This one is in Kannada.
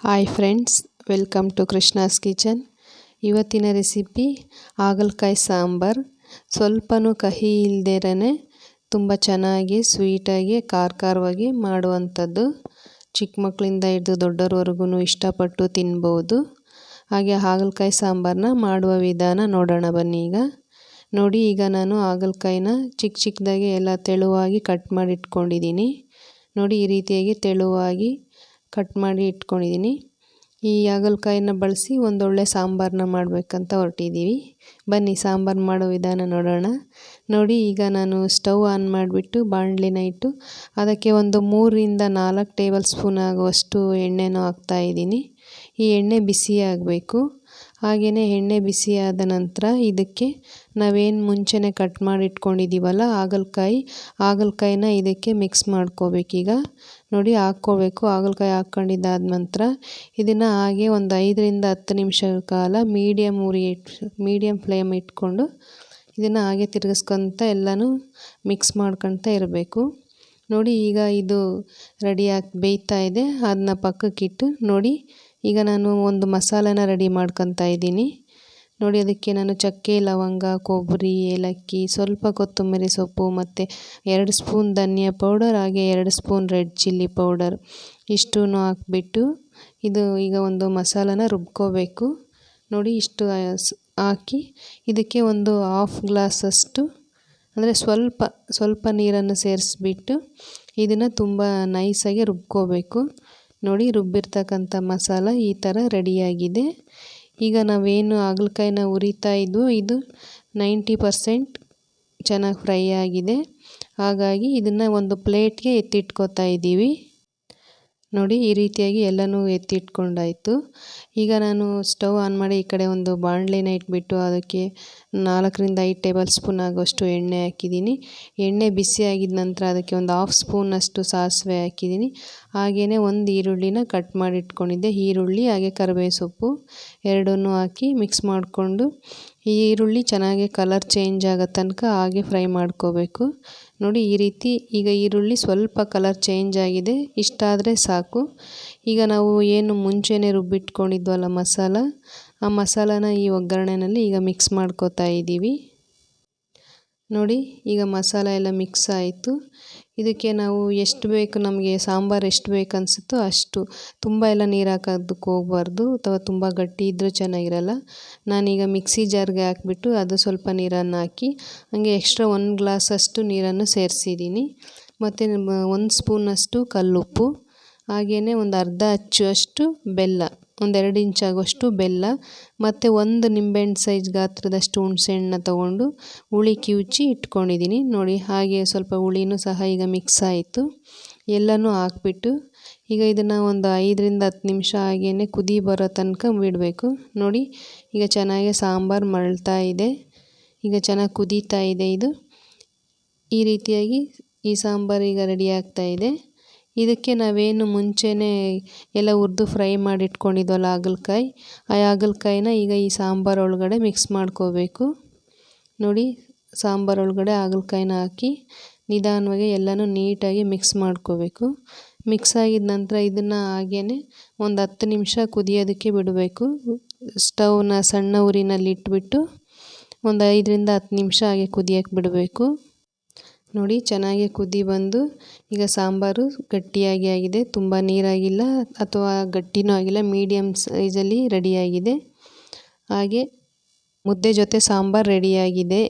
Hi friends welcome to Krishna's kitchen ಇವತ್ತಿನ ರೆಸಿಪಿ ಹಾಗಲಕಾಯಿ ಸಾಂಬಾರು. ಸ್ವಲ್ಪನೂ ಕಹಿ ಇಲ್ದೇರೇ ತುಂಬ ಚೆನ್ನಾಗಿ ಸ್ವೀಟಾಗಿ ಖಾರ ಖಾರವಾಗಿ ಮಾಡುವಂಥದ್ದು. ಚಿಕ್ಕ ಮಕ್ಕಳಿಂದ ಹಿಡಿದು ದೊಡ್ಡೋರವರೆಗೂ ಇಷ್ಟಪಟ್ಟು ತಿನ್ಬೋದು. ಹಾಗೆ ಹಾಗಲಕಾಯಿ ಸಾಂಬಾರನ್ನ ಮಾಡುವ ವಿಧಾನ ನೋಡೋಣ ಬನ್ನಿ ಈಗ. ನೋಡಿ, ಈಗ ನಾನು ಹಾಗಲಕಾಯಿನ ಚಿಕ್ಕ ಚಿಕ್ಕದಾಗಿ ಎಲ್ಲ ತೆಳುವಾಗಿ ಕಟ್ ಮಾಡಿ ಇಟ್ಕೊಂಡಿದ್ದೀನಿ ನೋಡಿ, ಈ ರೀತಿಯಾಗಿ ತೆಳುವಾಗಿ ಕಟ್ ಮಾಡಿ ಇಟ್ಕೊಂಡಿದ್ದೀನಿ. ಈ ಹಾಗಲಕಾಯಿನ ಬಳಸಿ ಒಂದೊಳ್ಳೆ ಸಾಂಬಾರನ್ನ ಮಾಡಬೇಕಂತ ಹೊರಟಿದ್ದೀವಿ. ಬನ್ನಿ, ಸಾಂಬಾರು ಮಾಡೋ ವಿಧಾನ ನೋಡೋಣ. ನೋಡಿ, ಈಗ ನಾನು ಸ್ಟವ್ ಆನ್ ಮಾಡಿಬಿಟ್ಟು ಬಾಣಲಿನ ಇಟ್ಟು ಅದಕ್ಕೆ ಒಂದು ಮೂರರಿಂದ ನಾಲ್ಕು ಟೇಬಲ್ ಸ್ಪೂನ್ ಆಗುವಷ್ಟು ಎಣ್ಣೆನೂ ಹಾಕ್ತಾಯಿದ್ದೀನಿ ಈ ಎಣ್ಣೆ ಬಿಸಿಯಾಗಬೇಕು ಹಾಗೆಯೇ ಎಣ್ಣೆ ಬಿಸಿಯಾದ ನಂತರ ಇದಕ್ಕೆ ನಾವೇನು ಮುಂಚೆನೇ ಕಟ್ ಮಾಡಿ ಇಟ್ಕೊಂಡಿದ್ದೀವಲ್ಲ ಹಾಗಲಕಾಯಿ, ಹಾಗಲಕಾಯಿನ ಇದಕ್ಕೆ ಮಿಕ್ಸ್ ಮಾಡ್ಕೋಬೇಕೀಗ. ನೋಡಿ ಹಾಕ್ಕೋಬೇಕು. ಹಾಗಲಕಾಯಿ ಹಾಕ್ಕೊಂಡಿದ್ದಾದ ನಂತರ ಇದನ್ನು ಹಾಗೆ ಒಂದು ಐದರಿಂದ ಹತ್ತು ನಿಮಿಷಗಳ ಕಾಲ ಮೀಡಿಯಮ್ ಉರಿ ಇಟ್ ಮೀಡಿಯಮ್ ಫ್ಲೇಮ್ ಇಟ್ಕೊಂಡು ಇದನ್ನು ಹಾಗೆ ತಿರುಗಿಸ್ಕೊತ ಎಲ್ಲನೂ ಮಿಕ್ಸ್ ಮಾಡ್ಕೊತ ಇರಬೇಕು. ನೋಡಿ ಈಗ ಇದು ರೆಡಿಯಾಗಿ ಬೇಯ್ತಾ ಇದೆ. ಅದನ್ನ ಪಕ್ಕಕ್ಕಿಟ್ಟು ನೋಡಿ ಈಗ ನಾನು ಒಂದು ಮಸಾಲೆನ ರೆಡಿ ಮಾಡ್ಕೊತಾ ಇದ್ದೀನಿ. ನೋಡಿ, ಅದಕ್ಕೆ ನಾನು ಚಕ್ಕೆ, ಲವಂಗ, ಕೊಬ್ಬರಿ, ಏಲಕ್ಕಿ, ಸ್ವಲ್ಪ ಕೊತ್ತಂಬರಿ ಸೊಪ್ಪು ಮತ್ತು ಎರಡು ಸ್ಪೂನ್ ಧನಿಯಾ ಪೌಡರ್, ಹಾಗೆ ಎರಡು ಸ್ಪೂನ್ ರೆಡ್ ಚಿಲ್ಲಿ ಪೌಡರ್ ಇಷ್ಟೂ ಹಾಕ್ಬಿಟ್ಟು ಇದು ಈಗ ಒಂದು ಮಸಾಲನ ರುಬ್ಕೋಬೇಕು. ನೋಡಿ, ಇಷ್ಟು ಹಾಕಿ ಇದಕ್ಕೆ ಒಂದು ಹಾಫ್ ಗ್ಲಾಸಷ್ಟು ಅಂದರೆ ಸ್ವಲ್ಪ ಸ್ವಲ್ಪ ನೀರನ್ನು ಸೇರಿಸ್ಬಿಟ್ಟು ಇದನ್ನು ತುಂಬ ನೈಸಾಗಿ ರುಬ್ಕೋಬೇಕು. ನೋಡಿ ರುಬ್ಬಿರ್ತಕ್ಕಂಥ ಮಸಾಲ ಈ ಥರ ರೆಡಿಯಾಗಿದೆ. ಈಗ ನಾವೇನು ಹಾಗಲಕಾಯಿನ ಉರಿತಾ ಇದ್ವು ಇದು ನೈಂಟಿ ಪರ್ಸೆಂಟ್ ಚೆನ್ನಾಗಿ ಫ್ರೈ ಆಗಿದೆ. ಹಾಗಾಗಿ ಇದನ್ನು ಒಂದು ಪ್ಲೇಟ್ಗೆ ಎತ್ತಿಟ್ಕೋತಾ ಇದ್ದೀವಿ. ನೋಡಿ ಈ ರೀತಿಯಾಗಿ ಎಲ್ಲನೂ ಎತ್ತಿಟ್ಕೊಂಡಾಯಿತು. ಈಗ ನಾನು ಸ್ಟವ್ ಆನ್ ಮಾಡಿ ಈ ಕಡೆ ಒಂದು ಬಾಣಲೆನ ಇಟ್ಬಿಟ್ಟು ಅದಕ್ಕೆ ನಾಲ್ಕರಿಂದ ಐದು ಟೇಬಲ್ ಸ್ಪೂನ್ ಆಗೋಷ್ಟು ಎಣ್ಣೆ ಹಾಕಿದ್ದೀನಿ. ಎಣ್ಣೆ ಬಿಸಿ ಆಗಿದ ನಂತರ ಅದಕ್ಕೆ ಒಂದು ಹಾಫ್ ಸ್ಪೂನಷ್ಟು ಸಾಸಿವೆ ಹಾಕಿದ್ದೀನಿ. ಹಾಗೆಯೇ ಒಂದು ಈರುಳ್ಳಿನ ಕಟ್ ಮಾಡಿ ಇಟ್ಕೊಂಡಿದ್ದೆ. ಈರುಳ್ಳಿ ಹಾಗೆ ಕರಿಬೇವು ಸೊಪ್ಪು ಎರಡನ್ನೂ ಹಾಕಿ ಮಿಕ್ಸ್ ಮಾಡಿಕೊಂಡು ಈ ಈರುಳ್ಳಿ ಚೆನ್ನಾಗಿ ಕಲರ್ ಚೇಂಜ್ ಆಗೋ ತನಕ ಹಾಗೆ ಫ್ರೈ ಮಾಡ್ಕೋಬೇಕು. ನೋಡಿ ಈ ರೀತಿ ಈಗ ಈರುಳ್ಳಿ ಸ್ವಲ್ಪ ಕಲರ್ ಚೇಂಜ್ ಆಗಿದೆ. ಇಷ್ಟಾದರೆ ಸಾಕು. ಈಗ ನಾವು ಏನು ಮುಂಚೆನೇ ರುಬ್ಬಿಟ್ಕೊಂಡಿದ್ವಲ್ಲ ಮಸಾಲ, ಆ ಮಸಾಲಾನ ಈ ಒಗ್ಗರಣೆಯಲ್ಲಿ ಈಗ ಮಿಕ್ಸ್ ಮಾಡ್ಕೋತಾ ಇದ್ದೀವಿ. ನೋಡಿ, ಈಗ ಮಸಾಲ ಎಲ್ಲ ಮಿಕ್ಸ್ ಆಯಿತು. ಇದಕ್ಕೆ ನಾವು ಎಷ್ಟು ಬೇಕು, ನಮಗೆ ಸಾಂಬಾರು ಎಷ್ಟು ಬೇಕು ಅನಿಸುತ್ತೋ ಅಷ್ಟು. ತುಂಬ ಎಲ್ಲ ನೀರು ಹಾಕೋದಕ್ಕೆ ಹೋಗ್ಬಾರ್ದು, ಅಥವಾ ತುಂಬ ಗಟ್ಟಿ ಇದ್ದರೂ ಚೆನ್ನಾಗಿರಲ್ಲ. ನಾನೀಗ ಮಿಕ್ಸಿ ಜಾರ್ಗೆ ಹಾಕ್ಬಿಟ್ಟು ಅದು ಸ್ವಲ್ಪ ನೀರನ್ನು ಹಾಕಿ, ಹಾಗೆ ಎಕ್ಸ್ಟ್ರಾ ಒಂದು ಗ್ಲಾಸಷ್ಟು ನೀರನ್ನು ಸೇರಿಸಿದ್ದೀನಿ. ಮತ್ತು ಒಂದು ಸ್ಪೂನಷ್ಟು ಕಲ್ಲುಪ್ಪು ಹಾಗೆಯೇ ಒಂದು ಅರ್ಧ ಅಚ್ಚು ಅಷ್ಟು ಬೆಲ್ಲ. ಒಂದೆರಡು ಇಂಚ್ ಆಗುವಷ್ಟು ಬೆಲ್ಲ, ಮತ್ತು ಒಂದು ನಿಂಬೆಹಣ್ಣು ಸೈಜ್ ಗಾತ್ರದಷ್ಟು ಹುಣಸೆಹಣ್ಣನ್ನ ತೊಗೊಂಡು ಹುಳಿ ಕಿವುಚಿ ಇಟ್ಕೊಂಡಿದ್ದೀನಿ. ನೋಡಿ, ಹಾಗೆ ಸ್ವಲ್ಪ ಹುಳಿನೂ ಸಹ ಈಗ ಮಿಕ್ಸ್ ಆಯಿತು. ಎಲ್ಲನೂ ಹಾಕ್ಬಿಟ್ಟು ಈಗ ಇದನ್ನು ಒಂದು ಐದರಿಂದ ಹತ್ತು ನಿಮಿಷ ಹಾಗೆಯೇ ಕುದಿ ಬರೋ ತನಕ ಬಿಡಬೇಕು. ನೋಡಿ, ಈಗ ಚೆನ್ನಾಗಿ ಸಾಂಬಾರು ಮರಳ್ತಾ ಇದೆ. ಈಗ ಚೆನ್ನಾಗಿ ಕುದೀತಾ ಇದೆ ಇದು. ಈ ರೀತಿಯಾಗಿ ಈ ಸಾಂಬಾರು ಈಗ ರೆಡಿ ಆಗ್ತಾ ಇದೆ. ಇದಕ್ಕೆ ನಾವೇನು ಮುಂಚೆನೆ ಎಲ್ಲ ಹುರಿದು ಫ್ರೈ ಮಾಡಿ ಇಟ್ಕೊಂಡಿದ್ವಲ್ಲ ಹಾಗಲಕಾಯಿ? ಆ ಹಾಗಲಕಾಯಿನ ಈಗ ಈ ಸಾಂಬಾರು ಒಳಗಡೆ ಮಿಕ್ಸ್ ಮಾಡ್ಕೋಬೇಕು. ನೋಡಿ, ಸಾಂಬಾರು ಒಳಗಡೆ ಹಾಗಲಕಾಯಿನ ಹಾಕಿ ನಿಧಾನವಾಗಿ ಎಲ್ಲನೂ ನೀಟಾಗಿ ಮಿಕ್ಸ್ ಮಾಡ್ಕೋಬೇಕು. ಮಿಕ್ಸ್ ಆಗಿದ ನಂತರ ಇದನ್ನು ಹಾಗೇ ಒಂದು ಹತ್ತು ನಿಮಿಷ ಕುದಿಯೋದಕ್ಕೆ ಬಿಡಬೇಕು. ಸ್ಟವ್ನ ಸಣ್ಣ ಉರಿನಲ್ಲಿ ಇಟ್ಬಿಟ್ಟು ಒಂದು ಐದರಿಂದ ಹತ್ತು ನಿಮಿಷ ಹಾಗೆ ಕುದಿಯೋಕ್ಕೆ ಬಿಡಬೇಕು. ನೋಡಿ, ಚೆನ್ನಾಗಿ ಕುದಿ ಬಂದು, ಈಗ ಸಾಂಬಾರು ಗಟ್ಟಿಯಾಗಿ ಆಗಿದೆ. ತುಂಬ ನೀರಾಗಿಲ್ಲ ಅಥವಾ ಗಟ್ಟಿನೂ ಆಗಿಲ್ಲ ಮೀಡಿಯಮ್ ಸೈಜಲ್ಲಿ ರೆಡಿಯಾಗಿದೆ ಹಾಗೆ ಮುದ್ದೆ ಜೊತೆ ಸಾಂಬಾರು ರೆಡಿಯಾಗಿದೆ